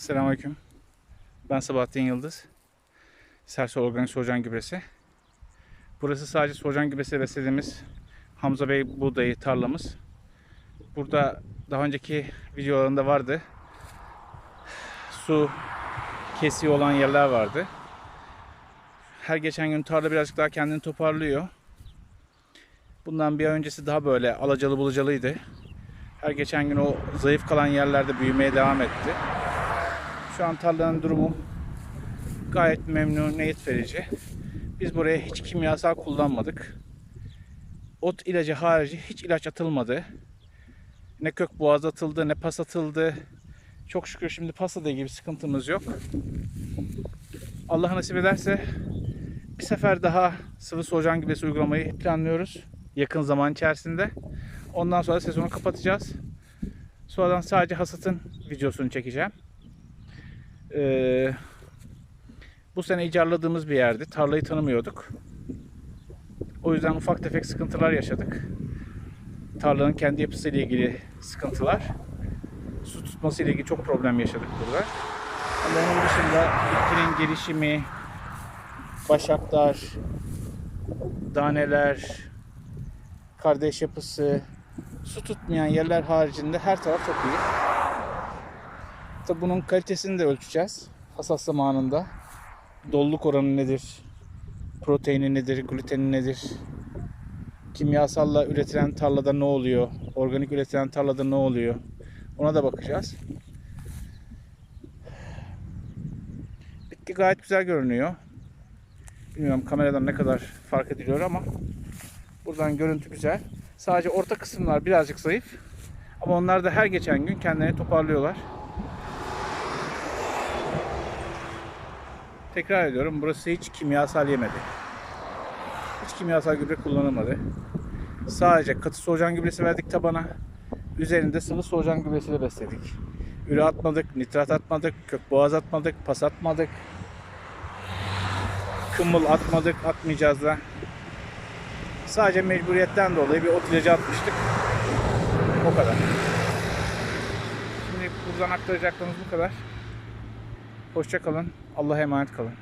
Selamünaleyküm. Ben Sabahattin Yıldız. Serso Organik Solucan Gübresi. Burası sadece solucan gübresi beslediğimiz Hamza Bey buğdayı tarlamız. Burada daha önceki videolarında vardı. Su kesiği olan yerler vardı. Her geçen gün tarla birazcık daha kendini toparlıyor. Bundan bir öncesi daha böyle alacalı bulacalıydı. Her geçen gün o zayıf kalan yerlerde büyümeye devam etti. Şu an tarlanın durumu gayet memnuniyet verici. Biz buraya hiç kimyasal kullanmadık. Ot ilacı harici hiç ilaç atılmadı. Ne kök boğaz atıldı ne pas atıldı. Çok şükür şimdi pasada gibi sıkıntımız yok. Allah nasip ederse bir sefer daha sıvı solucan gübresi uygulamayı planlıyoruz. Yakın zaman içerisinde. Ondan sonra sezonu kapatacağız. Sonradan sadece hasatın videosunu çekeceğim. Ee, bu sene icarladığımız bir yerdi. Tarlayı tanımıyorduk. O yüzden ufak tefek sıkıntılar yaşadık. Tarlanın kendi yapısıyla ilgili sıkıntılar. Su tutması ile ilgili çok problem yaşadık burada. Ama onun dışında bitkinin gelişimi, başaklar, daneler, kardeş yapısı, su tutmayan yerler haricinde her taraf çok iyi. Tabi bunun kalitesini de ölçeceğiz hasat zamanında. Doluluk oranı nedir? Proteini nedir? Gluteni nedir? Kimyasalla üretilen tarlada ne oluyor? Organik üretilen tarlada ne oluyor? Ona da bakacağız. Bitki gayet güzel görünüyor. Bilmiyorum kameradan ne kadar fark ediliyor ama buradan görüntü güzel. Sadece orta kısımlar birazcık zayıf. Ama onlar da her geçen gün kendilerini toparlıyorlar. Tekrar ediyorum burası hiç kimyasal yemedi. Hiç kimyasal gübre kullanılmadı. Sadece katı solucan gübresi verdik tabana. Üzerinde sıvı solucan gübresiyle besledik. Üre atmadık, nitrat atmadık, kök boğaz atmadık, pas atmadık. Kımıl atmadık, atmayacağız da. Sadece mecburiyetten dolayı bir ot ilacı atmıştık. O kadar. Şimdi buradan aktaracaklarımız bu kadar. Hoşça kalın. Allah'a emanet kalın.